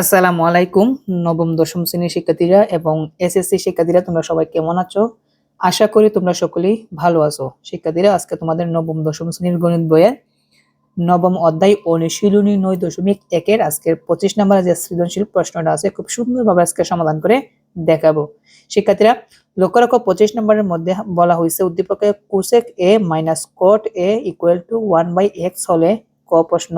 আসসালামু আলাইকুম, নবম, দশম শ্রেণির শিক্ষার্থীরা এবং এসএসসি শিক্ষার্থীরা, তোমরা সবাই কেমন আছো? আশা করি তোমরা সকলেই ভালো আছো। শিক্ষার্থীরা, আজকে তোমাদের নবম, দশম শ্রেণির গণিত বইয়ের নবম অধ্যায় অনুশীলনী নয় দশমিক একের আজকের পঁচিশ নম্বরে যে সৃজনশীল প্রশ্নটা আছে, খুব সুন্দরভাবে আজকে সমাধান করে দেখাবো। শিক্ষার্থীরা, লক্ষ্য রাখো, পঁচিশ নম্বরের মধ্যে বলা হয়েছে, উদ্দীপকে cosec A minus cot A equal to one by x হলে ক প্রশ্ন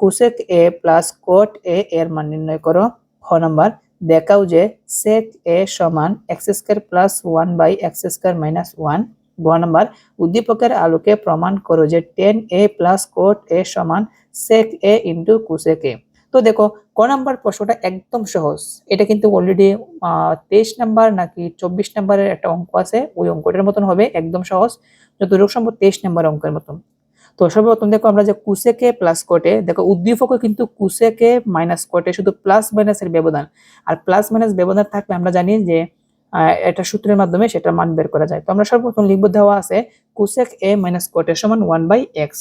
cosec A plus cot A এর মান নির্ণয় করো। খ নাম্বার, দেখাও যে সেক এ সমান X square plus one by X square minus one. গ নাম্বার, উদ্দীপকের আলোকে প্রমাণ করো যে tan A plus cot A সমান সেক এ ইন্টু কুসেক এ। তো দেখো, ক নাম্বার প্রশ্নটা একদম সহজ। এটা কিন্তু অলরেডি তেইশ নাম্বার নাকি চব্বিশ নাম্বারের একটা অঙ্ক আছে, ওই অঙ্কটার মতন হবে, একদম সহজ। যতটুকু সম্ভব তেইশ নাম্বার অঙ্কের মতন। তো সর্বপ্রথম দেখো আমরা যে কুসেকে প্লাস কোটে দেখো উদ্দীপকও কিন্তু কুসেকে মাইনাস কোটে শুধু প্লাস মাইনাসের ব্যবধান। আর প্লাস মাইনাস ব্যবধান থাকলে আমরা জানি যে এটা সূত্রের মাধ্যমে সেটা মান বের করা যায়। তো আমরা সর্বপ্রথম লিখব দেওয়া আছে কুসেক এ মাইনাস কোটে সমান ওয়ান বাই এক্স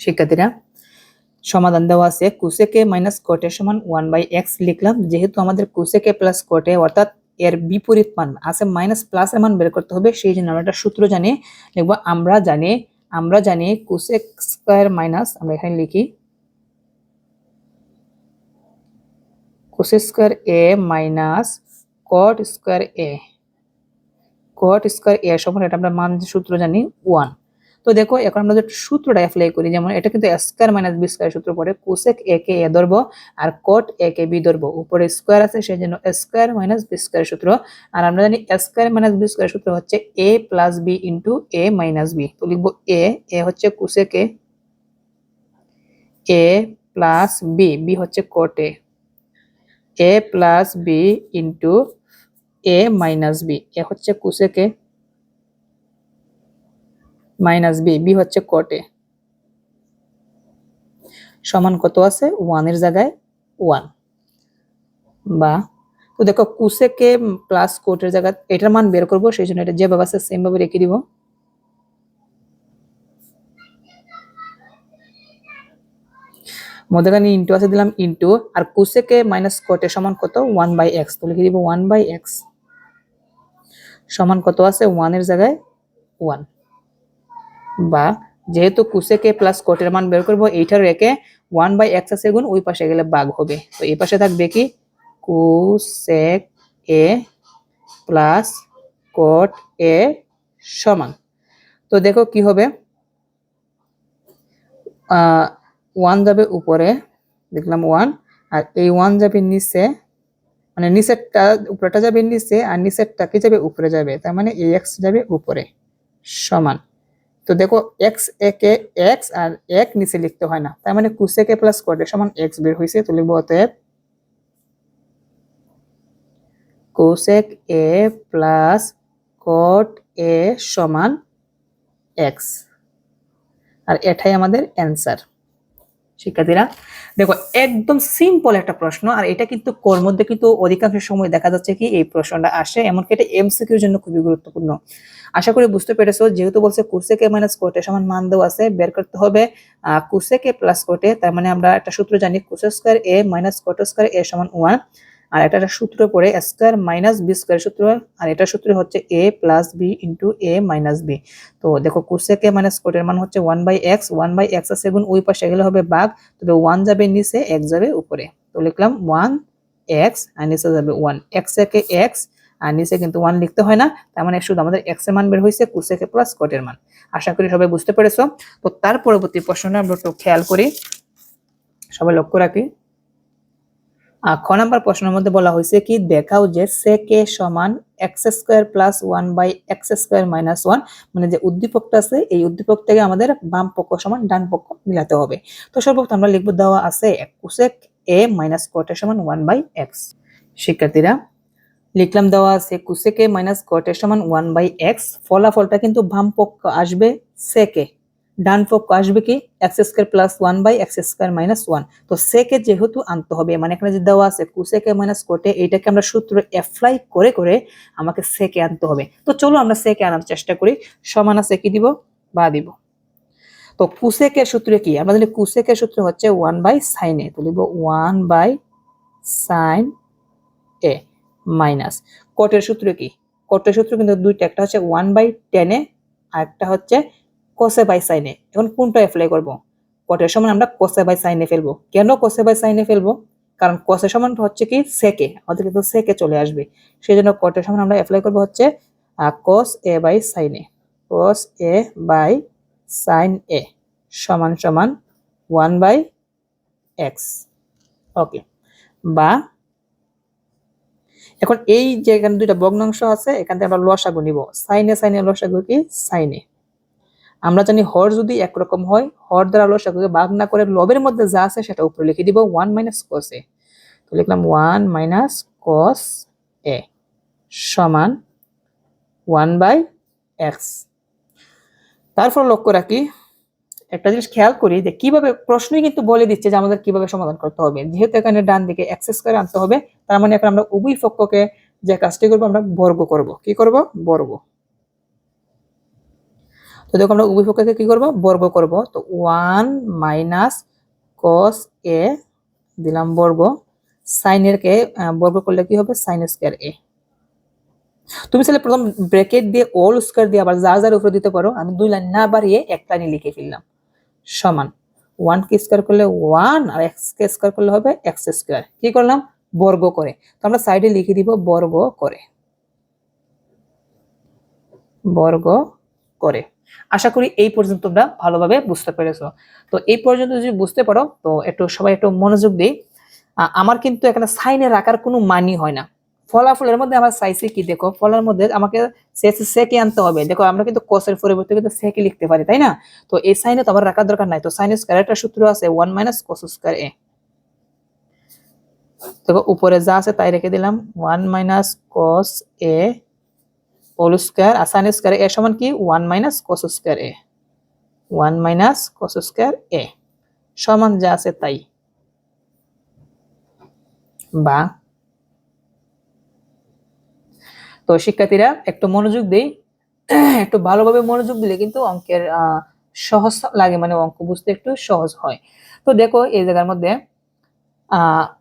শিক্ষার্থীরা, সমাধান দেওয়া আছে কুসেকে মাইনাস কোটে সমান ওয়ান বাই এক্স লিখলাম। যেহেতু আমাদের কুসেকে প্লাস কোটে অর্থাৎ এর বিপরীত মান আছে মাইনাস প্লাস এর মান বের করতে হবে, সেই জন্য আমরা একটা সূত্র জানি, লিখব আমরা জানি আমরা জানি কোসেক স্কোয়ার মাইনাস আমরা এখানে লিখি cosec square A minus cot square A cot square A সমান, এটা আমরা মান সূত্র জানি ওয়ান তো দেখো, এখন আমরা যে সূত্রটা অ্যাপ্লাই করি, যেমন এটা কিন্তু স্কয়ার মাইনাস বি স্কয়ার সূত্র পড়ে কোসেক এ কে এ ধরবো আর কট এ কে বি ধরবো। উপরে স্কোয়ার আছে সেই জন্য স্কয়ার মাইনাস বি স্কয়ার সূত্র। আর আমরা জানি স্কয়ার মাইনাস বি স্কয়ার সূত্র হচ্ছে A plus B into A minus B তো লিখব এ এ হচ্ছে cosec A A plus B B হচ্ছে cot A A plus B into A minus B A হচ্ছে কোসেক মাইনাস বি বি হচ্ছে কোটে সমান কত আছে? ওয়ানের জায়গায় ওয়ান বা, তো দেখো কুসেকে প্লাস কোটের জায়গায় এটার মান বের করব, সেই জন্য এটা যেভাবে আছে সেম ভাবে রেখে দিব। মধ্যখানে ইন্টু আছে, দিলাম ইন্টু আর কুসেকে মাইনাস কোটে সমান কত? ওয়ান বাই এক্স তো লিখে দিব? ওয়ান বাই এক্স সমান কত আছে? ওয়ানের জায়গায় ওয়ান বা যেহেতু কুসেকে প্লাস কোটের মান বের করব, এইটার রেখে ওয়ান বাই এক্স আছে গুণ ওই পাশে গেলে বাঘ হবে। তো এই পাশে থাকবে কি? Cosec A plus cot A সমান। তো দেখো কি হবে? ওয়ান যাবে উপরে, দেখলাম ওয়ান আর এই ওয়ান যাবে নিচে মানে নিচেরটা, উপরেটা যাবে নিচে, আর নিচেরটা কি যাবে? উপরে যাবে। তার মানে এই এক্স যাবে উপরে, সমান। তো দেখো এক্স একে এক্স আর এক নিচে লিখতে হয় না। তার মানে কুসেকে প্লাস কোটে সমান এক্স বের হয়েছে তো লিখব অতএব কোসেক এ প্লাস কট এ সমান এক্স আর এটাই আমাদের অ্যান্সার শিক্ষার্থীরা। দেখো, একদম সিম্পল একটা প্রশ্ন, আর এটা কিন্তু কর মধ্যে কিন্তু অধিকাংশ সময় দেখা যাচ্ছে কি এই প্রশ্নটা আসে, এমনকি এটা এমসিকিউর জন্য খুবই গুরুত্বপূর্ণ। আশা করি বুঝতে পেরেছ, যেহেতু বলছে কুসেকে মাইনাস কোটে সমান মান দেওয়া আছে, বের করতে হবে কুসেকে প্লাস কোটে তার মানে আমরা একটা সূত্র জানি cosec square A minus cot square A সমান ওয়ান আর এটা সূত্র পড়ে স্কোয়ার মাইনাস বি স্কোয়ার সূত্র, আর এটা সূত্র হচ্ছে A plus B into A minus B তো দেখো কুসেকে মাইনাস কোটের মান হচ্ছে one by X one by X আছে গুণ ওই পাশে গেলে হবে বাঘ, তবে ওয়ান যাবে নিচে এক্স যাবে উপরে। তো লিখলাম ওয়ান এক্স আর নিচে যাবে ওয়ান এক্স একে এক্স আর নিচে কিন্তু ওয়ান লিখতে হয় না, তার মানে শুধু আমাদের এক্সের মান বের হয়েছে কুসেকে প্লাস কোটের মান। আশা করি সবাই বুঝতে পেরেছ। তো তার পরবর্তী প্রশ্নটা আমরা একটু খেয়াল করি। সবাই লক্ষ্য রাখি। খ নাম্বার প্রশ্নের মধ্যে বলা হয়েছে কি, দেখাও যে সেকে সমান X square plus one by X square minus one মানে যে উদ্দীপকটা আছে, এই উদ্দীপক থেকে আমাদের বাম পক্ষ সমান ডান পক্ষ মিলাতে হবে। তো সর্বপ্রথম আমরা লিখব দেওয়া আছে কোসেক এ মাইনাস কোটে সমান ওয়ান বাই এক্স শিক্ষার্থীরা, লিখলাম দেওয়া আছে কুসেকে মাইনাস কোটে সমান ওয়ান বাই এক্স ফলাফলটা কিন্তু বাম পক্ষ আসবে সেকে ডান পক্ষ আসবে কি? X square plus one by X square minus one তো সেকে যেহেতু আনতে হবে মানে এখানে যে দেওয়া আছে কুসেকে মাইনাস কোটে এইটাকে আমরা সূত্র অ্যাপ্লাই করে করে আমাকে সেকে আনতে হবে। তো চলো আমরা সেকে আনার চেষ্টা করি। সমান আছে কি দিব? বা দিব। তো কুসেকের সূত্র কি? আমরা জানি কুসেকের সূত্র হচ্ছে ওয়ান বাই সাইনে তো লিখব one by sine A minus কোটের সূত্র কি? কোটের সূত্র কিন্তু দুইটা, একটা হচ্ছে ওয়ান বাই টেন এ আর একটা হচ্ছে কোসে বাই সাইনে। এখন কোনটা অ্যাপ্লাই করব? কটের সমান আমরা কোসে বাই সাইনে ফেলব। কেন কোসে বাই সাইনে ফেলব? কারণ কোসের সমান হচ্ছে কি সেকে। আমাদের কিন্তু সেকে চলে আসবে। সেই জন্য কটের সমান আমরা অ্যাপ্লাই করব হচ্ছে কোস এ বাই সাইনে cos A by sine A সমান সমান ওয়ান বাই এক্স ওকে বা এখন এই যে এখানে দুইটা ভগ্নাংশ আছে, এখান থেকে আমরা লসাগু নিব। সাইনে সাইনে লসাগু কি? সাইনে আমরা জানি হর যদি একরকম হয়, হর দ্বারা লসাগুকে ভাগ না করে লবের মধ্যে যা আছে সেটা উপরে লিখে দিব ওয়ান মাইনাস কস এ তো লিখলাম ওয়ান মাইনাস কস এ সমান ওয়ান বাই এক্স তারপর লক্ষ্য রাখি, একটা জিনিস খেয়াল করি যে কীভাবে প্রশ্নই কিন্তু বলে দিচ্ছে যে আমাদের কীভাবে সমাধান করতে হবে। যেহেতু এখানে ডান দিকে অ্যাক্সেস করে আনতে হবে, তার মানে এখন আমরা উভয় পক্ষকে যে কাজটি করব আমরা বর্গ করব। কি করব? বর্গ। তো দেখো আমরা উভয় পক্ষকে কি করব? বর্গ করব। তো ওয়ান মাইনাস কস এ দিলাম বর্গ। সাইনের কে বর্গ করলে কি হবে? সাইন স্কয়ার এ তুমি চাইলে প্রথম ব্র্যাকেট দিয়ে অল স্কয়ার দিয়ে আবার যা যার উপরে দিতে পারো। আমি দুই লাইন না বাড়িয়ে এক লাইনে লিখে ফেললাম। সমান। ওয়ান কে স্কয়ার করলে ওয়ান আর এক্স কে স্কয়ার করলে হবে এক্স স্কয়ার কি করলাম? বর্গ করে। তো আমরা সাইডে লিখে দিব বর্গ করে। বর্গ করে। আশা করি এই পর্যন্ত তোমরা ভালোভাবে বুঝতে পেরেছ। তো এই পর্যন্ত যদি বুঝতে পারো, তো একটু সবাই একটু মনোযোগ দিই। আমার কিন্তু এখানে সাইনে রাখার কোনো মানি হয় না। ফলাফলের মধ্যে আমার চাইছে কি, দেখো, ফলের মধ্যে আমাকে সেকে আনতে হবে। দেখো, আমরা কিন্তু কোসের পরিবর্তে কিন্তু সেকে লিখতে পারি, তাই না? তো এই সাইনে তো আমার রাখার দরকার নাই। তো সাইন স্কয়ার একটা সূত্র আছে one minus cos square A দেখো, উপরে যা আছে তাই রেখে দিলাম। One minus cos A whole square R square A সমান কি? One minus cos square A one minus cos square A সমান যা আছে তাই। বা। তো শিক্ষার্থীরা, একটু মনোযোগ দেই। একটু ভালোভাবে মনোযোগ দিলে কিন্তু অঙ্কের সহজ লাগে মানে অঙ্ক বুঝতে একটু সহজ হয়। তো দেখো, এই জায়গার মধ্যে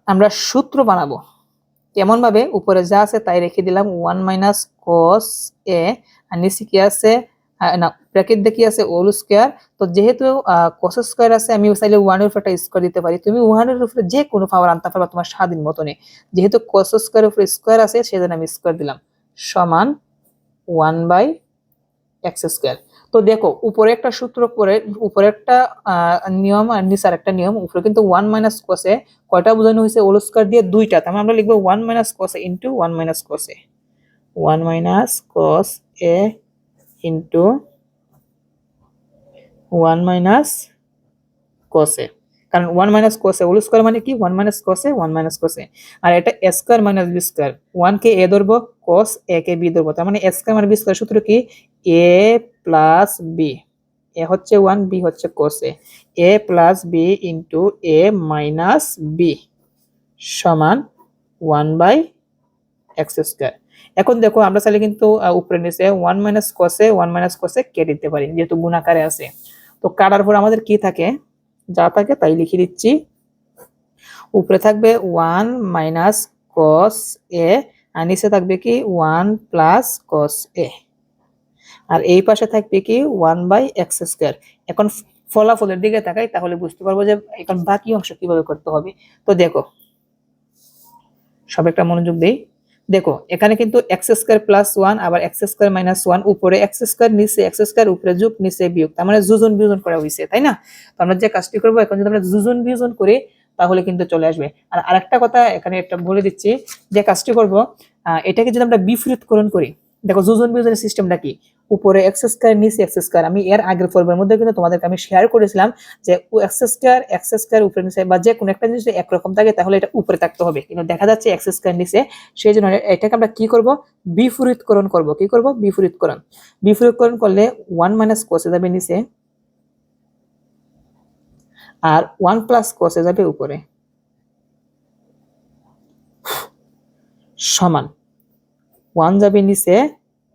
আমরা সূত্র বানাবো। কেমন ভাবে উপরে যা আছে তাই রেখে দিলাম। ওয়ান মাইনাস কস এ, আর নিচে কি আছে? না, ব্র্যাকেট কি আছে? ওল স্কোয়ার। তো যেহেতু কস স্কোয়ার আছে, আমি চাইলে ওয়ানের উপরে একটা স্কোয়ার দিতে পারি। তুমি ওয়ানের উপরে যে কোনো পাওয়ার আনতে পারবা তোমার স্বাধীন মতনে যেহেতু কস স্কোয়ারের উপরে স্কোয়ার আছে, সেজন্য আমি স্কোয়ার দিলাম। সমান ওয়ান বাই এক্স স্কোয়ার। তো দেখো, উপরে একটা সূত্র করে উপরে একটা নিয়ম আর নিচের একটা নিয়ম, উপরে কিন্তু ওয়ান মাইনাস কসে কয়টা বোঝানো হয়েছে? ওল স্কোয়ার দিয়ে দুইটা। তার মানে আমরা লিখব one minus cos A into one minus cos A one minus cos A into one minus cos A কারণ one minus cos A whole square মানে কি? One minus cos A one minus cos A আর এটা A square minus B square one K A ধরবো? Cos A কে B ধরবো তার মানে A square মানে বি স্কোয়ার সূত্র কি? এ প্লাস বি এ হচ্ছে ওয়ান বি হচ্ছে Kose A A plus B into A minus B সমান ওয়ান বাই এক্স স্কোয়ার এখন দেখো, আমরা চাইলে কিন্তু উপরে নিচে one minus cos A one minus cos A কেটে দিতে পারি, যেহেতু গুণাকারে আছে। তো কাটার পর আমাদের কি থাকে? যা থাকে তাই লিখে দিচ্ছি। উপরে থাকবে ওয়ান মাইনাস কস এ আর নিচে থাকবে কি ওয়ান প্লাস কস এ। আর এই পাশে থাকবে কি ওয়ান বাই এক্স স্কোয়ার। এখন ফলাফলের দিকে তাকাই, তাহলে বুঝতে পারব যে এখন বাকি অংশ কীভাবে করতে হবে। তো দেখো, সব একটা মনোযোগ দেই। দেখো, এখানে কিন্তু এক্স স্কোয়ার প্লাস ওয়ান, আবার এক্স স্কোয়ার মাইনাস ওয়ান, উপরে এক্স স্কোয়ার, নিচে এক্স স্কোয়ার, উপরে যোগ, নিচে বিয়োগ। তার মানে যোজন বিয়োজন করা হয়েছে তাই না? তো আমরা যে কাজটি করব, এখন যদি আমরা যোজন বিয়োজন করি তাহলে কিন্তু চলে আসবে। আর আরেকটা কথা এখানে একটা বলে দিচ্ছি যে কাজটি করব এটাকে যদি আমরা বিপরীতকরণ করি, দেখো যোজন বিয়োজনের সিস্টেমটা কি? উপরে এক্স স্কোয়ার নিচে এক্স স্কোয়ার আমি এর আগের পর্বের মধ্যে কিন্তু তোমাদেরকে আমি শেয়ার করেছিলাম যে এক্স স্কোয়ার এক্স স্কোয়ার উপরে নিচে বা যে কোনো একটা জিনিস একরকম থাকে, তাহলে এটা উপরে থাকতে হবে। কিন্তু দেখা যাচ্ছে এক্স স্কোয়ার নিচে সেই জন্য এটাকে আমরা কি করব? বিপরীতকরণ করব। কি করব? বিপরীতকরণ। বিপরীতকরণ করলে ওয়ান মাইনাস কোসে যাবে নিচে আর ওয়ান প্লাস কোসে যাবে উপরে। সমান। ওয়ান যাবে নিচে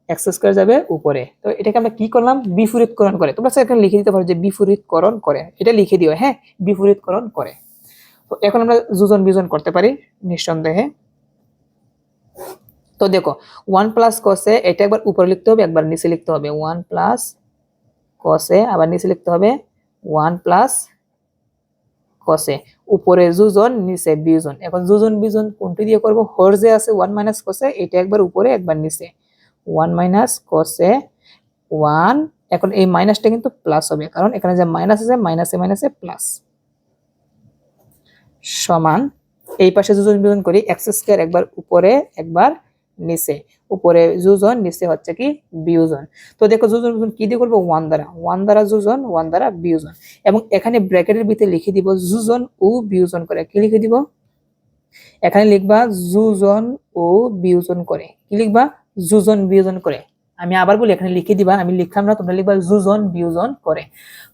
এক্স স্কোয়ার যাবে উপরে। তো এটাকে আমরা কি করলাম? বিপরীতকরণ করে। তোমরা এখানে লিখে দিতে পারো যে বিপরীতকরণ করে। এটা লিখে দিও হ্যাঁ? বিপরীতকরণ করে। তো এখন আমরা যোজন বিজন করতে পারি নিঃসন্দেহে। তো দেখো ওয়ান প্লাস কসে এটা একবার উপরে লিখতে হবে, একবার নিচে লিখতে হবে। ওয়ান প্লাস কসে আবার নিচে লিখতে হবে। ওয়ান প্লাস কসে উপরে যোজন, নিচে বিজন এখন যোজন বিজন কোনটি দিয়ে করব? হর যে আছে ওয়ান মাইনাস কসে এটা একবার উপরে একবার নিচে। ওয়ান মাইনাস কসে ওয়ান এখন এই মাইনাসটা কিন্তু প্লাস হবে। কারণ এখানে যে মাইনাস আছে মাইনাসে মাইনাসে প্লাস সমান, এই পাশে যোজন বিজন করি এক্স স্কোয়ার একবার উপরে একবার নিচে, উপরে যোজন, নিচে হচ্ছে কি বিয়োজন। তো দেখো যোজন বিয়োজন কি দিয়ে করব? ওয়ান দ্বারা। ওয়ান দ্বারা যোজন, ওয়ান দ্বারা বিয়োজন। এবং এখানে ব্র্যাকেটের ভিতরে লিখে দিব যোজন ও বিয়োজন করে। কি লিখে দিব? এখানে লিখবা যোজন ও বিয়োজন করে। কি লিখবা? যোজন, বিয়োজন করে। আমি আবার বলি, এখানে লিখে দিবা। আমি লিখলাম না, তোমরা লিখবা যোজন, বিয়োজন করে।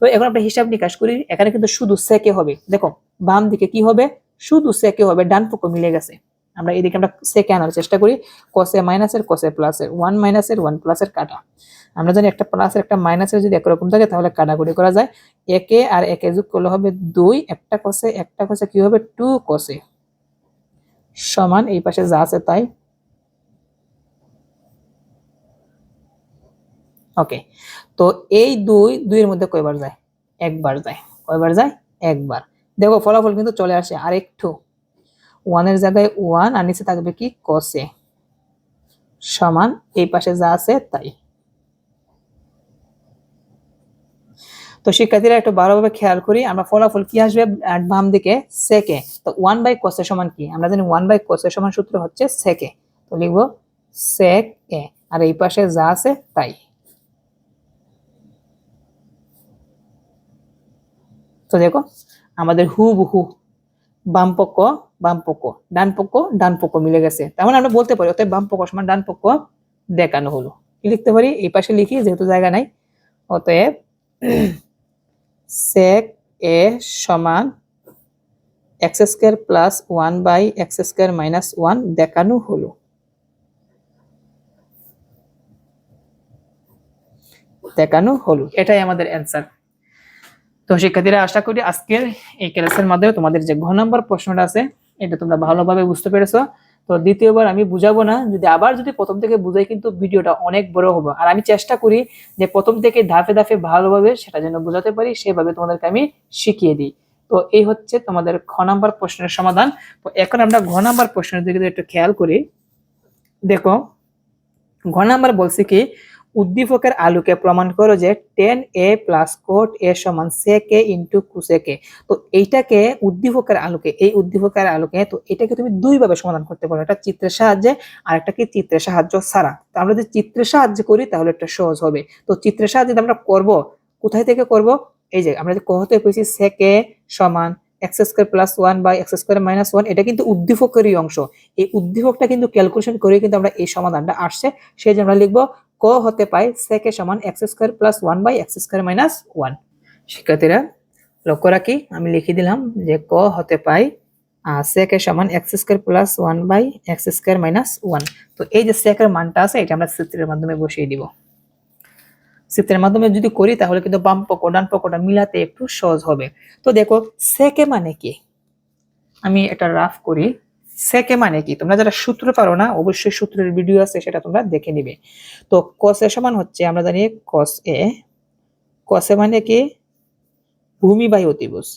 তো এখন আমরা হিসাব নিকাশ করি। এখানে কিন্তু শুধু সেকে হবে। দেখো, বাম দিকে কি হবে? শুধু সেকে হবে, ডান পক্ষ মিলে গেছে। আমরা এদিকে আমরা সেকে আনার চেষ্টা করি। কসে মাইনাসের কসে প্লাসের ওয়ান মাইনাসের ওয়ান প্লাসের কাটা। আমরা জানি একটা প্লাসের একটা মাইনাসের যদি একরকম থাকে, তাহলে কাটাকুটি করা যায়। একে আর একে যোগ করলে হবে দুই। একটা কসে একটা কসে কি হবে? টু কসে সমান এই পাশে যা আছে তাই। ওকে তো এই দুই, দুইয়ের মধ্যে কয়বার যায়? একবার যায়। কয়বার যায়? একবার। দেখো ফলাফল কিন্তু চলে আসে আর একটু ওয়ানের জায়গায় ওয়ান আর নিচে থাকবে কি কসে সমান এই পাশে যা আছে তাই। তো শিক্ষার্থীরা একটু ভালোভাবে খেয়াল করি, আমরা ফলাফল কি আসবে বাম দিকে? সেকে তো ওয়ান বাই কোসে সমান কি? আমরা জানি ওয়ান বাই কোসে সমান সূত্র হচ্ছে সেকে তো লিখব সেক এ আর এই পাশে যা আছে তাই। তো দেখো, আমাদের হুবহু বাম পক্ষ বাম পক্ষ, ডান পক্ষ ডান পক্ষ মিলে গেছে। তার মানে আমরা বলতে পারি, অতএব বাম পক্ষ সমান ডান পক্ষ দেখানো হলো। কি লিখতে পারি? এই পাশে লিখি, যেহেতু জায়গা নাই। অতএব sec a সমান X square plus one by X square minus one দেখানো হলো। দেখানো হলো। এটাই আমাদের অ্যান্সার তো শিক্ষার্থীরা, আশা করি আজকের এই ক্লাসের মাধ্যমে তোমাদের যে ঘ নম্বর প্রশ্নটা আছে এটা তোমরা ভালোভাবে বুঝতে পেরেছ। তো দ্বিতীয়বার আমি বুঝাবো না, যদি আবার যদি প্রথম থেকে বুঝাই কিন্তু ভিডিওটা অনেক বড় হবে। আর আমি চেষ্টা করি যে প্রথম থেকে ধাপে ধাপে ভালোভাবে সেটা যেন বোঝাতে পারি, সেভাবে তোমাদেরকে আমি শিখিয়ে দিই। তো এই হচ্ছে তোমাদের খ নাম্বার প্রশ্নের সমাধান। তো এখন আমরা ঘ নাম্বার প্রশ্নের দিকে একটু খেয়াল করি, দেখো, ঘ নাম্বার বলছি কি উদ্দীপকের আলোকে প্রমাণ করো যে tan A plus cot A সমান সেক এ ইন্টু কুসেকে তো এইটাকে উদ্দীপকের আলোকে, এই উদ্দীপকের আলোকে, তো এটাকে তুমি দুইভাবে সমাধান করতে পারো, একটা চিত্রের সাহায্যে আর একটা কি চিত্রের সাহায্য ছাড়া। তো আমরা যদি চিত্রের সাহায্যে করি তাহলে একটা সহজ হবে। তো চিত্রের সাহায্যে আমরা করব, কোথায় থেকে করব? এই যে আমরা যে কহতে পেয়েছি সেকে সমান X square plus one by X square minus one এটা কিন্তু উদ্দীপকেরই অংশ। এই উদ্দীপকটা কিন্তু ক্যালকুলেশন করে কিন্তু আমরা এই সমাধানটা আসছে। সেই যে আমরা লিখব ক হতে পাই সেকে সমান X square plus one by X square minus one শিক্ষার্থীরা, লক্ষ্য রাখি, আমি লিখে দিলাম যে ক হতে পাই সেকে সমান X square plus one by X square minus one তো এই যে সেকের মানটা আছে, এটা আমরা চিত্রের মাধ্যমে বসিয়ে দিব। চিত্রের মাধ্যমে যদি করি, তাহলে কিন্তু বাম পক্ষ, ডান পক্ষটা মিলাতে একটু সহজ হবে। তো দেখো সেকে মানে কি? আমি এটা রাফ করি। সেকে মানে কি? তোমরা যারা সূত্র পারো না, অবশ্যই সূত্রের ভিডিও আছে, সেটা তোমরা দেখে নিবে। তো কস এ সমান হচ্ছে, আমরা জানি কস এ কসে মানে কি? ভূমি বাই অতিভুজ।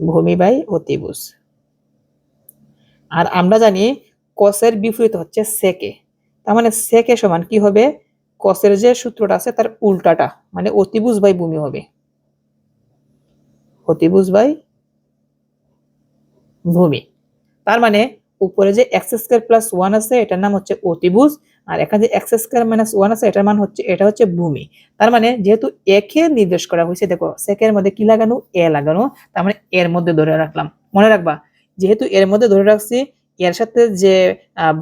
ভূমি বাই অতিভুজ। আর আমরা জানি কসের বিপরীত হচ্ছে সেকে। তার মানে সেকে সমান কি হবে? কসের যে সূত্রটা আছে, তার উল্টাটা মানে অতিভুজ বাই ভূমি হবে। অতিভুজ বাই ভূমি। তার মানে উপরে যে এক্স স্কোয়ার প্লাস ওয়ান আছে, এটার নাম হচ্ছে অতিভুজ, আর এখানে যে এক্স স্কোয়ার মাইনাস ওয়ান আছে, এটার মান হচ্ছে, এটা হচ্ছে ভূমি। তার মানে যেহেতু একে নির্দেশ করা হয়েছে, দেখো সেকের মধ্যে কি লাগানো? এ লাগানো। তার মানে এর মধ্যে ধরে রাখলাম। মনে রাখবা, যেহেতু এর মধ্যে ধরে রাখছি, এর সাথে যে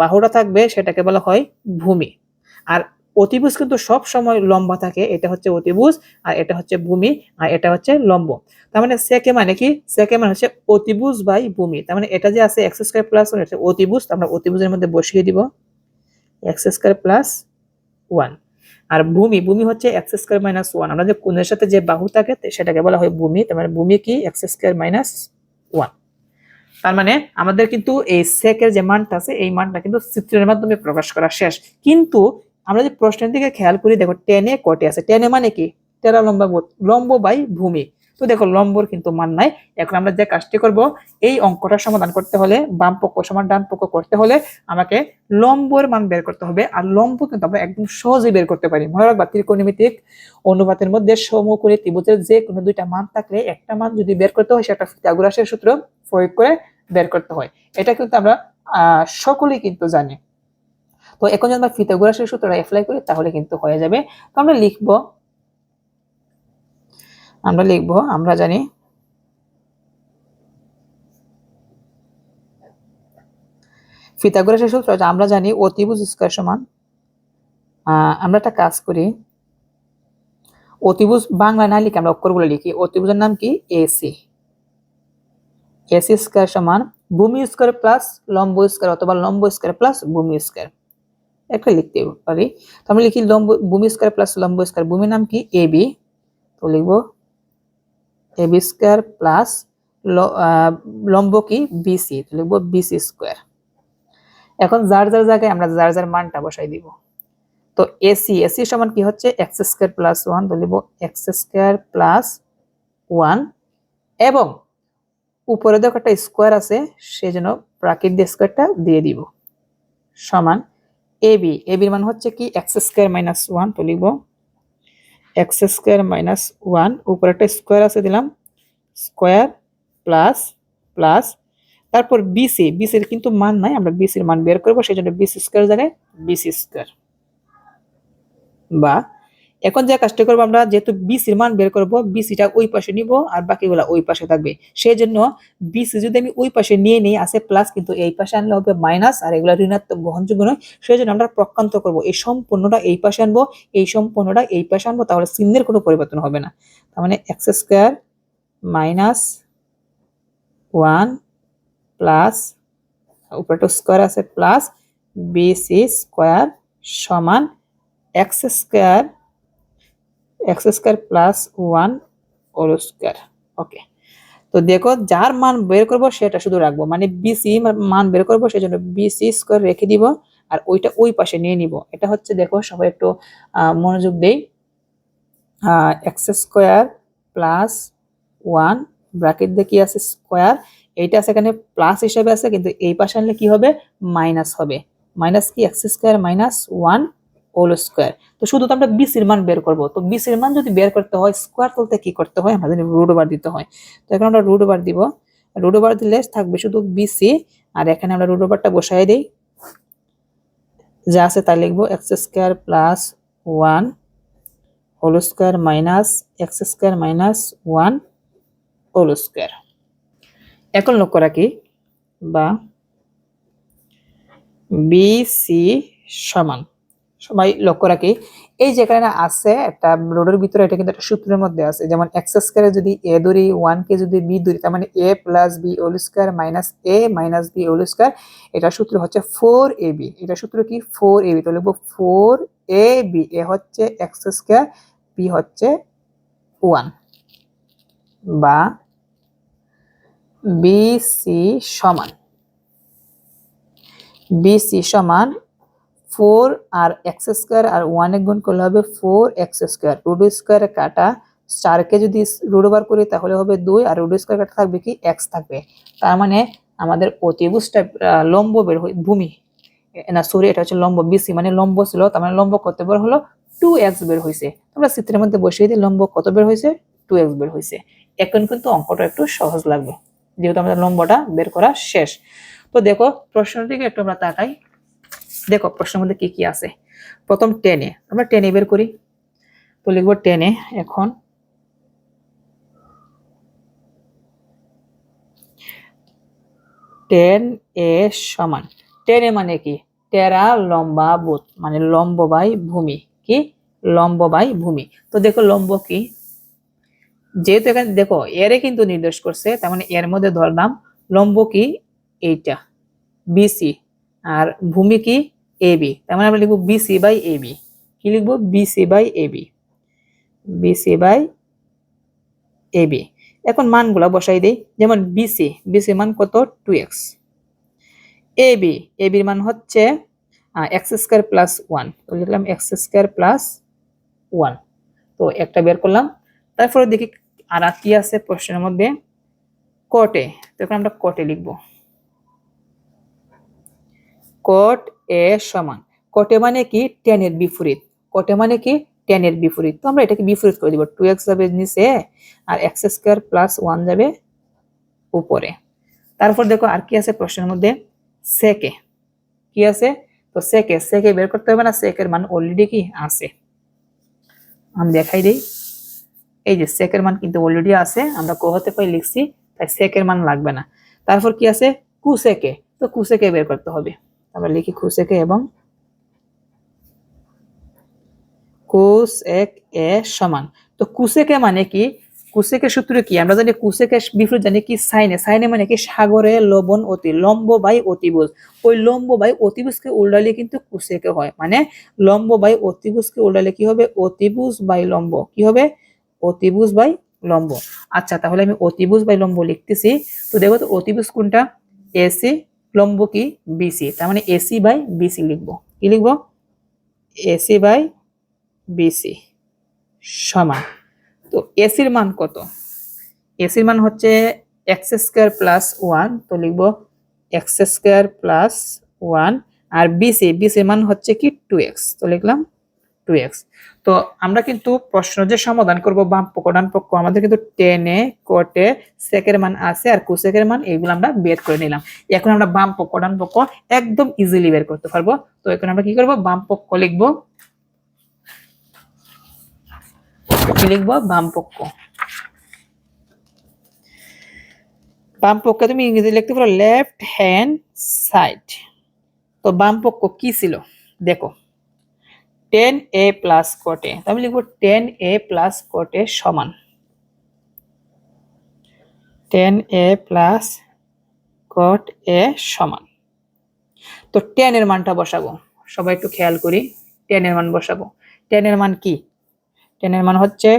বাহুটা থাকবে, সেটাকে বলা হয় ভূমি। আর অতিভুজ কিন্তু সব সময় লম্বা থাকে। এটা হচ্ছে অতিভুজ আর এটা হচ্ছে ভূমি আর এটা হচ্ছে লম্ব। তার মানে সেকে মানে কি? সেকে মানে হচ্ছে অতিভুজ বাই ভূমি। তার মানে এটা যে আছে এক্স স্কোয়ার প্লাস ওয়ান এটা অতিভুজ। আমরা অতিভুজের মধ্যে বসিয়ে দিব। এক্স স্কোয়ার প্লাস ওয়ান আর ভূমি ভূমি হচ্ছে এক্স স্কোয়ার মাইনাস ওয়ান আমরা যে কোণের সাথে যে বাহু থাকে সেটাকে বলা হয় ভূমি। তার মানে ভূমি কি? এক্স স্কোয়ার মাইনাস ওয়ান তার মানে আমাদের কিন্তু এই সেকের যে মানটা আছে, এই মানটা কিন্তু চিত্রের মাধ্যমে প্রকাশ করা শেষ। কিন্তু আমরা যদি প্রশ্নের দিকে খেয়াল করি, দেখো টেনে কটে আছে? টেনে মানে কি? টেরা লম্বা লম্ব বাই ভূমি। তো দেখো লম্বর কিন্তু মান নাই। এখন আমরা যে কাজটি করব, এই অঙ্কটা সমাধান করতে হলে, বাম পক্ষ সমান ডান পক্ষ করতে হলে আমাকে লম্বর মান বের করতে হবে। আর লম্ব কিন্তু আমরা একদম সহজেই বের করতে পারি। মনে রাখবা, ত্রিকোণমিতিক অনুপাতের মধ্যে সমকোণী ত্রিভুজের যে কোনো দুইটা মান থাকলে একটা মান যদি বের করতে হয়, সেটা ফিথাগোরাসের সূত্র প্রয়োগ করে বের করতে হয়। এটা কিন্তু আমরা সকলেই কিন্তু জানি। তো এখন যদি আমরা ফিথাগোরাসের সূত্রটা অ্যাপ্লাই করি, তাহলে কিন্তু হয়ে যাবে। তো আমরা লিখব আমরা লিখব, আমরা জানি ফিথাগোরাসের সূত্র আমরা জানি অতিভুজ স্কয়ার সমান আমরা একটা কাজ করি। অতিভুজ বাংলা না লিখে আমরা অক্ষরগুলো লিখি। অতিভুজের নাম কি? এসি এসি স্কয়ার সমান ভূমি স্কয়ার প্লাস লম্ব স্কয়ার অথবা লম্ব স্কয়ার প্লাস ভূমি স্কয়ার। একটা লিখতে পারি। তো আমরা লিখি লম্ব, ভূমি স্কয়ার প্লাস লম্ব স্কয়ার ভূমির নাম কি? এ বি তো লিখব এ বি স্কয়ার প্লাস লম্ব কি? বিসি তো লিখব বিসি স্কয়ার এখন যার যার জায়গায় আমরা যার যার মানটা বসাই দিব। তো এসি এসি সমান কি হচ্ছে? এক্স স্কয়ার প্লাস ওয়ান তো লিখব এক্স স্কয়ার প্লাস ওয়ান এবং উপরে দেখো একটা স্কোয়ার আছে সেই জন্য প্রাকৃত দিয়ে স্কোয়ারটা দিয়ে দিব। সমান এ বি এ বির মান হচ্ছে কি এক্স স্কোয়ার মাইনাস ওয়ান তো লিখব এক্স স্কোয়ার মাইনাস ওয়ান উপরে একটা স্কোয়ার আছে দিলাম স্কোয়ার প্লাস প্লাস তারপর বিসি বিসির কিন্তু মান নাই, আমরা বিসির মান বের করব, সেই জন্য বিসি স্কোয়ার জানে বিসি স্কোয়ার বা এখন যে কাজটা করব আমরা, যেহেতু বিসির মান বের করব বিসিটা ওই পাশে নিব আর বাকিগুলা ওই পাশে থাকবে। সেই জন্য বিসি যদি আমি ওই পাশে নিয়ে নিই আসে প্লাস কিন্তু এই পাশে আনলে হবে মাইনাস আর এগুলো ঋণাত্মক গ্রহণযোগ্য নয়। সেই জন্য আমরা প্রকান্ত করব। এই সম্পূর্ণটা এই পাশে আনব, এই সম্পূর্ণটা এই পাশে আনব, তাহলে চিহ্নের কোনো পরিবর্তন হবে না। তার মানে X square minus one plus উপরে একটা স্কোয়ার আছে প্লাস বিসি স্কোয়ার সমান X square X square plus one whole square. Okay. তো দেখো, যার মান বের করব সেটা শুধু রাখব। মানে বিসি মান বের করব সেই জন্য বিসি স্কোয়ার রেখে দিব আর ওইটা ওই পাশে নিয়ে নিব। এটা হচ্ছে দেখো, সবাই একটু মনোযোগ দেই। X square plus one, bracket দিয়ে কি আছে? স্কোয়ার। এইটা আছে এখানে প্লাস হিসেবে আছে, কিন্তু এই পাশে আনলে কি হবে? মাইনাস হবে। মাইনাস কি? X square minus one whole square তো শুধু তো আমরা বিসির মান বের করব। তো বিসির মান যদি বের করতে হয় স্কোয়ার তুলতে কি করতে হয়? আমাদের রুট ওভার দিতে হয়। তো এখন আমরা রুট ওভার দিব। রুট ওভার দিলে থাকবে শুধু বিসি আর এখানে আমরা রুট ওভারটা বসাই দিই। যা আছে তা লিখব X square plus one whole square minus X square minus one whole square এখন লক্ষ্য রাখি, বা বিসি সমান। সবাই লক্ষ্য রাখি। এই যেখানে আছে একটা রোডের ভিতরে, এটা কিন্তু একটা সূত্রের মধ্যে আছে। যেমন এক্স স্কোয়ারে যদি এ ধরি ওয়ান কে যদি বি ধরি তার মানে A plus B whole square minus A minus B whole square এটা সূত্র হচ্ছে ফোর এ বি এটা সূত্র কি? ফোর এ বি তো লিখব ফোর এ বি এ হচ্ছে এক্স স্কোয়ার বি হচ্ছে ওয়ান বা বিসি সমান। বিসি সমান ফোর আর এক্স স্কোয়ার আর ওয়ানে গুণ করলে হবে ফোর এক্স স্কোয়ার। রুট স্কোয়ারে কাটা চারকে যদি রুট ওভার করি তাহলে হবে দুই আর রুট স্কোয়ার কাটা থাকবে কি এক্স থাকবে। তার মানে আমাদের অতিভুজটা লম্ব বের হয় ভূমি, না, সরি, এটা হচ্ছে লম্ব, বিসি মানে লম্ব ছিল, তার মানে লম্ব কত বের হলো? টু এক্স বের হয়েছে। তোমরা চিত্রের মধ্যে বসিয়ে দিই, লম্ব কত বের হয়েছে? টু এক্স বের হয়েছে। এখন কিন্তু অঙ্কটা একটু সহজ লাগবে, যেহেতু আমাদের লম্বটা বের করা শেষ। তো দেখো প্রশ্নের দিকে একটু আমরা তাকাই। দেখো, প্রশ্নের মধ্যে কি কি আছে? প্রথম টেনে, আমরা টেনে বের করি। তো লিখব টেনে, এখন। টেন এ সমান। টেনে মানে কি? টেরা লম্বা বুথ মানে লম্ব বাই ভূমি। কি? লম্ব বাই ভূমি। তো দেখো, লম্ব কি? যেহেতু এখানে দেখো, এরে কিন্তু নির্দেশ করছে, তার মানে এর মধ্যে ধরলাম, লম্ব কি? এইটা, বিসি। আর ভূমি কি? এ বি তার মানে আমরা লিখব বিসি বাই এ বি কি লিখব? BC by A B BC by A B এখন মানগুলা বসাই দেই। যেমন বিসি বিসি মান কত? Two X A B A বির মান হচ্ছে এক্স স্কোয়ার প্লাস ওয়ান তো লিখলাম এক্স স্কোয়ার প্লাস ওয়ান তো একটা বের করলাম। তারপরে দেখি আর কি আছে প্রশ্নের মধ্যে। কটে তো এখন আমরা কটে লিখব। কট এ সমান। কটে মানে কি? টেনের বিপরীত। কটে মানে কি? টেনের বিপরীত। তো আমরা এটাকে বিপরীত করে দিব। টু এক্স যাবে নিচে আর এক্স স্কোয়ার প্লাস ওয়ান যাবে উপরে। তারপর দেখো আর কি আছে প্রশ্নের মধ্যে? সেকে। কি আছে? তো সেকে। সেকে বের করতে হবে না। সেকের মান অলরেডি কি? আছে। আমি দেখাই দিই। এই যে সেকের মান কিন্তু অলরেডি আছে। আমরা কোহতে পাই লিখছি, তাই সেকের মান লাগবে না। তারপর কি আছে? কুসেকে। তো কুসেকে বের করতে হবে। আমরা লিখি কুসেকে এবং কোস এক এ সমান। তো কুসেকে মানে কি? কুসেকের সূত্র কি? আমরা জানি কুসেকের বিপরীত জানি কি? সাইনে। সাইনে মানে কি? সাগরে লবণ অতি, লম্ব বাই অতিভুজ। ওই লম্ব বাই অতিভুজকে উল্টালে কিন্তু কুসেকে হয়। মানে লম্ব বাই অতিভুজকে উল্টালে কি হবে? অতিভুজ বাই লম্ব। কি হবে? অতিভুজ বাই লম্ব। আচ্ছা তাহলে আমি অতিভুজ বাই লম্ব লিখতেছি। তো দেখো তো, অতিভুজ কোনটা? এসি লম্ব কি? বিসি তার মানে এসি বাই বিসি লিখব। কি লিখব? এসি বাই বিসি সমান। তো এসির মান কত? এসির মান হচ্ছে এক্স স্কোয়ার প্লাস ওয়ান তো লিখব এক্স স্কোয়ার প্লাস ওয়ান আর বিসি বিসির মান হচ্ছে কি? টু এক্স তো লিখলাম টু এক্স তো আমরা কিন্তু প্রশ্ন যে সমাধান করব, বাম পক্ষ, ডান পক্ষ, আমাদের কিন্তু টেনে কোটে সেকের মান আছে আর কুসেকের মান, এইগুলো আমরা বের করে নিলাম। এখন আমরা বাম পক্ষ, ডান পক্ষ একদম ইজিলি বের করতে পারব। তো এখন আমরা কি করব, বাম পক্ষ লিখব। কি লিখব? বাম পক্ষ। বাম পক্ষে তুমি ইংরেজি লিখতে পারো লেফট হ্যান্ড সাইড তো বাম পক্ষ কি ছিল? দেখো। টেন এ প্লাস কোটে আমি লিখব টেন এ প্লাস কোটে সমান। টেন এ প্লাস কট এ সমান। তো টেন এর মানটা বসাবো। সবাই একটু খেয়াল করি। টেন এর মান বসাবো। টেন এর মান কি? টেন এর মান হচ্ছে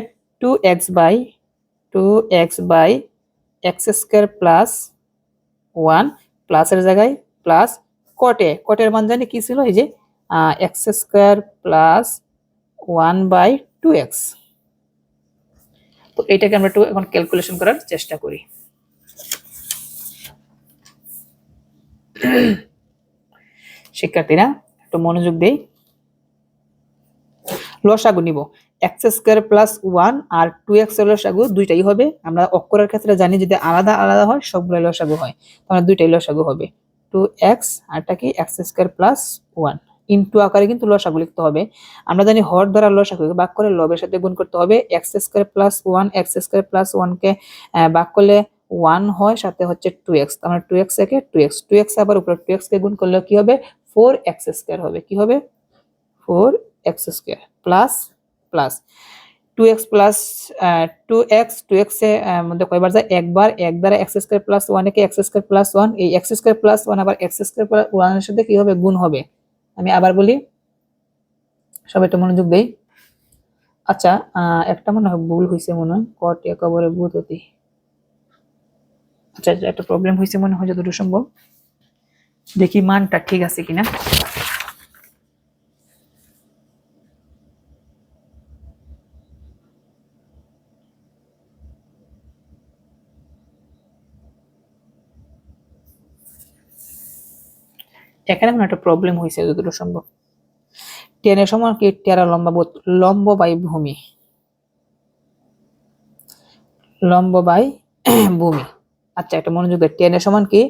two X by two X by X square plus one প্লাসের জায়গায় প্লাস কটে কটের মান জানি কি ছিল? এই যে X square plus one by two X. তো এটাকে আমরা একটু এখন ক্যালকুলেশন করার চেষ্টা করি। শিক্ষার্থীরা, একটু মনোযোগ দেই। লসাগু নিব। এক্স স্কোয়ার প্লাস ওয়ান আর টু এক্স লসাগু দুইটাই হবে। আমরা অক্ষরের ক্ষেত্রে জানি যদি আলাদা আলাদা হয় সবগুলো লসাগু হয়। তাহলে দুইটাই লসাগু হবে। টু এক্স আরটা কি? X square plus one. Into আকারে কিন্তু লসাগু লিখতে হবে। আমরা জানি হর দ্বারা লসাগু বাক করে লবের সাথে গুণ করতে হবে। X square plus one, X square plus ওয়ানকে বাক করলে ওয়ান হয়, সাথে হচ্ছে টু এক্স। তার মানে টু এক্স একে টু এক্স। টু এক্স আবার উপরে টু এক্স কে গুণ করলে কি হবে? ফোর এক্স স্কোয়ার হবে। কি হবে? Four X square plus plus. Two X plus two X two X মধ্যে কয়বার যায়? একবার। এক দ্বারা এক্স স্কোয়ার প্লাস ওয়ান একে এক্স স্কোয়ার প্লাস ওয়ান। এই এক্স স্কোয়ার প্লাস ওয়ান আবার এক্স স্কোয়ার প্লাস ওয়ানের সাথে কি হবে? গুণ হবে। আমি আবার বলি সবাই একটু মনোযোগ দেই। আচ্ছা একটা মনে হয় ভুল হয়েছে মনে হয় কট কবরে ভূত অতি আচ্ছা আচ্ছা, একটা প্রবলেম হয়েছে মনে হয় যতটুকু সম্ভব। দেখি মানটা ঠিক আছে কিনা। এখানে হয় একটা প্রবলেম হয়েছে যতটুকু সম্ভব। টেনের সমান কি টেরা লম্বা লম্ব বাই ভূমি? লম্ব বাই ভূমি। আচ্ছা একটা মনোযোগ দেয় টেনের সমান কি?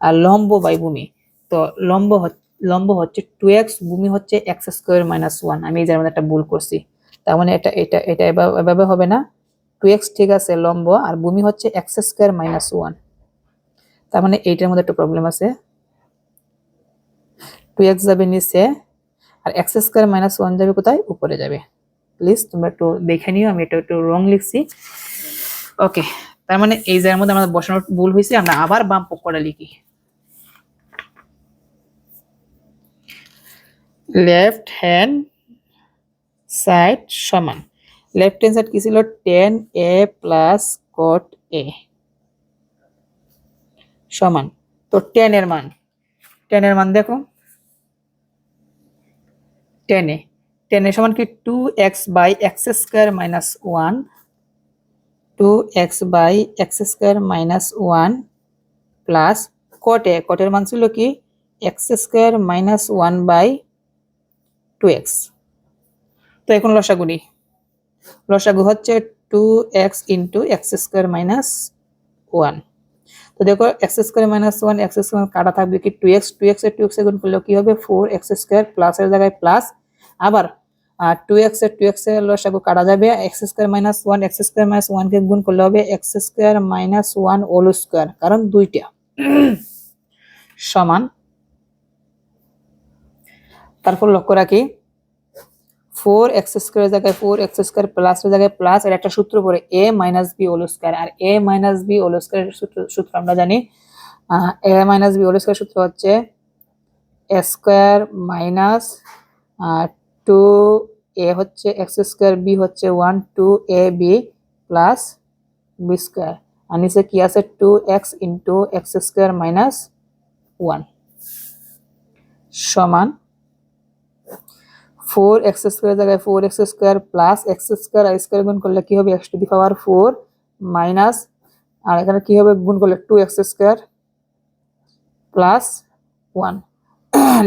আর লম্ব বাই ভূমি। তো লম্ব লম্ব হচ্ছে টু এক্স ভূমি হচ্ছে এক্স স্কোয়ার মাইনাস ওয়ান আমি এই মধ্যে একটা ভুল করছি। তার মানে এটা এটা এটা এভাবে হবে না। টু এক্স ঠিক আছে, লম্ব। আর ভূমি হচ্ছে এক্স স্কোয়ার মাইনাস ওয়ান তার মানে এইটার মধ্যে একটা প্রবলেম আছে। টু এক্স যাবে নিচে, আর এক্স স্কোয়ার মাইনাস ওয়ান যাবে কোথায়? উপরে যাবে। প্লিজ তোমরা একটু দেখে নিও, আমি এটা একটু রং লিখছি। ওকে তার মানে এই জায়গার মধ্যে আমাদের বসানোর ভুল হয়েছে, আমরা আবার বাম পক্ষটা লিখি। লেফট হ্যান্ড সাইড সমান। লেফট হ্যান্ড সাইড কি ছিল? টেন এ প্লাস কট এ সমান। তো টেন এর মান। টেন এর মান দেখো। টেন এ। টেন এর সমান কি? Two X by X square minus one two X by X square minus one plus কটে কটের মান ছিল কি? X square minus one by two X তো এখন লসাগুনি। লসাগু হচ্ছে two X into X square minus one তো দেখো X square minus one X square কাটা থাকবে কি? টু এক্স টু এক্সের টু এক্স গুণ করলে কি হবে? ফোর এক্স স্কোয়ার প্লাসের জায়গায় প্লাস আবার, আর টু এক্সের টু এক্সের লসাগু কাটা যাবে X square minus one X square minus ওয়ানকে গুণ করলে হবে X square minus one whole square কারণ দুইটা। সমান। তারপর লক্ষ্য রাখি ফোর এক্স স্কোয়ার জায়গায় ফোর এক্স স্কোয়ার প্লাসের জায়গায় প্লাস এর একটা সূত্র পড়ে A minus B whole square R A minus B whole square সূত্র সূত্র আমরা জানি A minus B whole square সূত্র হচ্ছে স্কোয়ার মাইনাস টু এ হচ্ছে এক্স স্কোয়ার বি হচ্ছে one two A B plus B square আর নিচে কি আছে? Two X into X square minus one সমান ফোর এক্স স্কোয়ার জায়গায় four X square plus X square I square গুণ করলে কি হবে? X to the power four minus আর এখানে কি হবে? গুণ করলে two X square plus one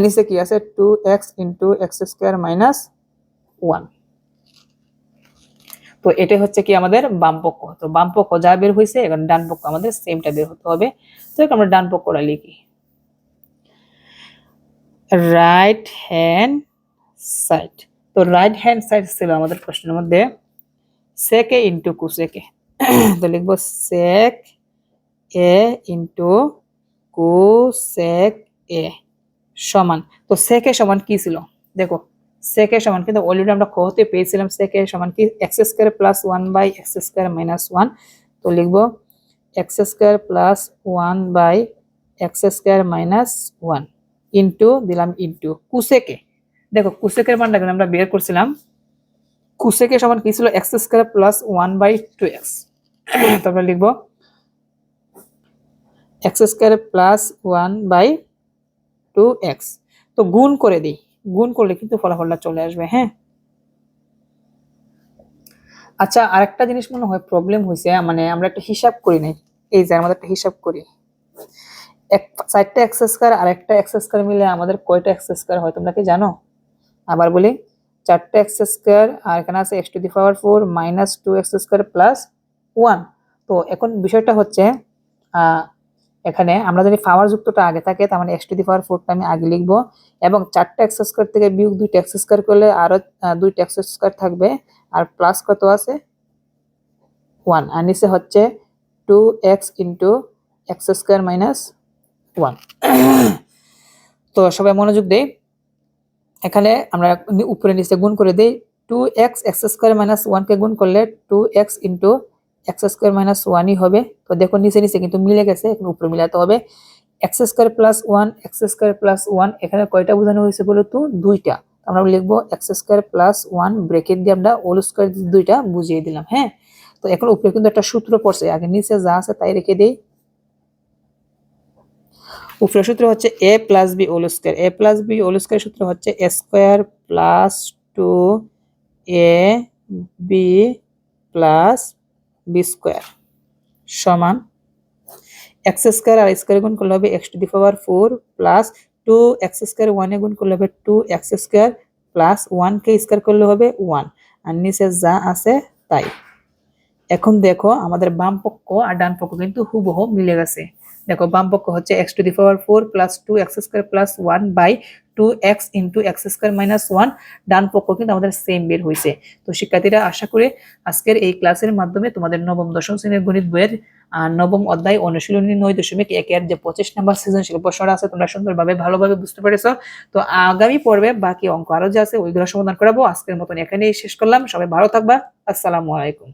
নিচে কি আছে? Two X into X square minus one তো এটা হচ্ছে কি আমাদের বাম পক্ষ। তো বাম পক্ষ যা বের হয়েছে এখন ডান পক্ষ আমাদের সেমটা বের হতে হবে। তো আমরা ডান পক্ষটা লিখি। রাইট হ্যান্ড সাইড তো রাইট হ্যান্ড সাইড ছিল আমাদের প্রশ্নের মধ্যে। সেকে ইন্টু কুসেকে তো লিখব সেক এ ইন্টু কুসেক এ সমান। তো সেকে সমান কি ছিল? দেখো সেকে সমান, কিন্তু অলরেডি আমরা কহতে পেয়েছিলাম সেকে সমান কি? X square plus one by X square minus one তো লিখব X square plus one by X square minus one into দিলাম ইন্টু কুসেকে দেখো কুসেকের মানটা কিন্তু আমরা বের করছিলাম। কুসেকের সমান কি ছিল? X square plus one by two X তারপরে লিখব X square plus one by two X তো গুণ করে দিই। গুণ করলে কিন্তু ফলাফলটা চলে আসবে হ্যাঁ? আচ্ছা আরেকটা জিনিস মনে হয় প্রবলেম হয়েছে মানে আমরা একটা হিসাব করি নাই। এই যে আমাদের একটা হিসাব করি। এক, চারটা এক্স স্কোয়ার আর একটা এক্স স্কোয়ার মিলে আমাদের কয়টা এক্স স্কোয়ার হয় তোমরা কি জানো? আবার বলি, চারটে এক্স স্কোয়ার আর এখানে আছে X to the power four minus two X square plus one তো এখন বিষয়টা হচ্ছে এখানে আমরা যদি পাওয়ার যুক্তটা আগে থাকে, তার মানে এক্স টু দি পাওয়ার ফোরটা আমি আগে লিখব। এবং চারটা এক্স স্কোয়ার থেকে বিয়োগ দুইটা এক্স স্কোয়ার করলে আরও দুইটা এক্স স্কোয়ার থাকবে। আর প্লাস কত আছে? ওয়ান আর নিচে হচ্ছে two X into X square minus one তো সবাই মনোযোগ দেই। এখানে আমরা উপরে নিচে গুণ করে দিই। Two X X square minus ওয়ানকে গুণ করলে two X into X square minus ওয়ানই হবে। তো দেখো নিচে নিচে কিন্তু মিলে গেছে, এখন উপরে মিলাতে হবে। X square plus one, X square plus one, এখানে কয়টা বোঝানো হয়েছে বলো তো? দুইটা। আমরা লিখব X square plus one bracket দিয়ে আমরা ওল স্কোয়ার দুইটা বুঝিয়ে দিলাম হ্যাঁ? তো এখন উপরে কিন্তু একটা সূত্র পড়ছে, আগে নিচে যা আছে তাই রেখে দেই। উপরের সূত্র হচ্ছে A plus B whole square. A plus B whole square সূত্র হচ্ছে A square plus two A B plus B square সমান এক্স স্কোয়ার আর স্কোয়ার গুণ করলে হবে X to the power four plus two X square ওয়ানে গুণ করলে হবে টু এক্স স্কোয়ার প্লাস ওয়ানকে স্কোয়ার করলে হবে ওয়ান আর নিচে যা আছে তাই। এখন দেখো আমাদের বাম পক্ষ আর ডান পক্ষ কিন্তু হুবহু মিলে গেছে। দেখো বাম পক্ষ হচ্ছে X to the power four plus two X square plus one by two X into X square minus one ডান পক্ষ কিন্তু আমাদের সেম বের হয়েছে তো শিক্ষার্থীরা, আশা করি আজকের এই ক্লাসের মাধ্যমে তোমাদের নবম, দশম শ্রেণির গণিত বইয়ের নবম অধ্যায় অনুশীলনী নয় দশমিক একের যে পঁচিশ নাম্বার সৃজনশীল প্রশ্নটা আছে, তোমরা সুন্দরভাবে, ভালোভাবে বুঝতে পেরেছ। তো আগামী পর্বে বাকি অঙ্ক আরও যে আছে, ওইগুলো সমাধান করাবো। আজকের মতন এখানেই শেষ করলাম। সবাই ভালো থাকবা। আসসালামু আলাইকুম।